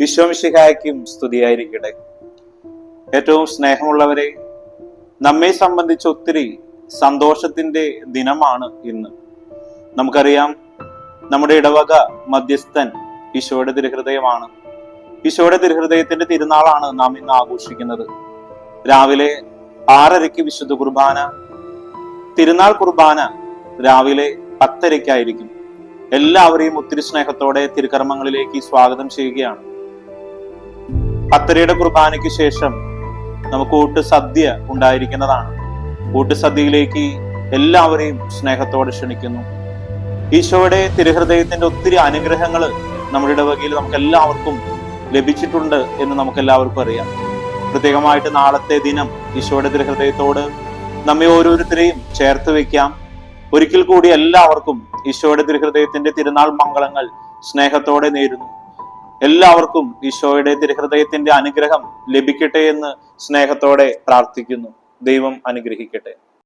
വിശ്വമിഷിഹായ്ക്കും സ്തുതിയായിരിക്കട്ടെ. ഏറ്റവും സ്നേഹമുള്ളവരെ നമ്മെ സംബന്ധിച്ച് ഒത്തിരി സന്തോഷത്തിന്റെ ദിനമാണ് ഇന്ന്. നമുക്കറിയാം നമ്മുടെ ഇടവക മധ്യസ്ഥൻ ഈശോയുടെ തിരുഹൃദയമാണ്. ഈശോയുടെ തിരുഹൃദയത്തിന്റെ തിരുനാളാണ് നാം ഇന്ന് ആഘോഷിക്കുന്നത്. രാവിലെ ആറരയ്ക്ക് വിശുദ്ധ കുർബാന തിരുനാൾ കുർബാന രാവിലെ പത്തരയ്ക്കായിരിക്കും. എല്ലാവരെയും ഒത്തിരി സ്നേഹത്തോടെ തിരുക്കർമ്മങ്ങളിലേക്ക് സ്വാഗതം ചെയ്യുകയാണ്. പത്തരയുടെ കുർബാനയ്ക്ക് ശേഷം നമുക്ക് ഊട്ട് സദ്യ ഉണ്ടായിരിക്കുന്നതാണ്. ഊട്ട് സദ്യയിലേക്ക് എല്ലാവരെയും സ്നേഹത്തോടെ ക്ഷണിക്കുന്നു. ഈശോയുടെ തിരുഹൃദയത്തിന്റെ ഒത്തിരി അനുഗ്രഹങ്ങൾ നമ്മുടെ ഇടവകയിൽ നമുക്ക് എല്ലാവർക്കും ലഭിച്ചിട്ടുണ്ട് എന്ന് നമുക്ക് എല്ലാവർക്കും അറിയാം. പ്രത്യേകമായിട്ട് നാളത്തെ ദിനം ഈശോയുടെ തിരുഹൃദയത്തോട് നമ്മെ ഓരോരുത്തരെയും ചേർത്ത് വെക്കാം. ഒരിക്കൽ കൂടി എല്ലാവർക്കും ഈശോയുടെ തിരുഹൃദയത്തിന്റെ തിരുനാൾ മംഗളങ്ങൾ സ്നേഹത്തോടെ നേരുന്നു. എല്ലാവർക്കും ഈശോയുടെ തിരുഹൃദയത്തിന്റെ അനുഗ്രഹം ലഭിക്കട്ടെ എന്ന് സ്നേഹത്തോടെ പ്രാർത്ഥിക്കുന്നു. ദൈവം അനുഗ്രഹിക്കട്ടെ.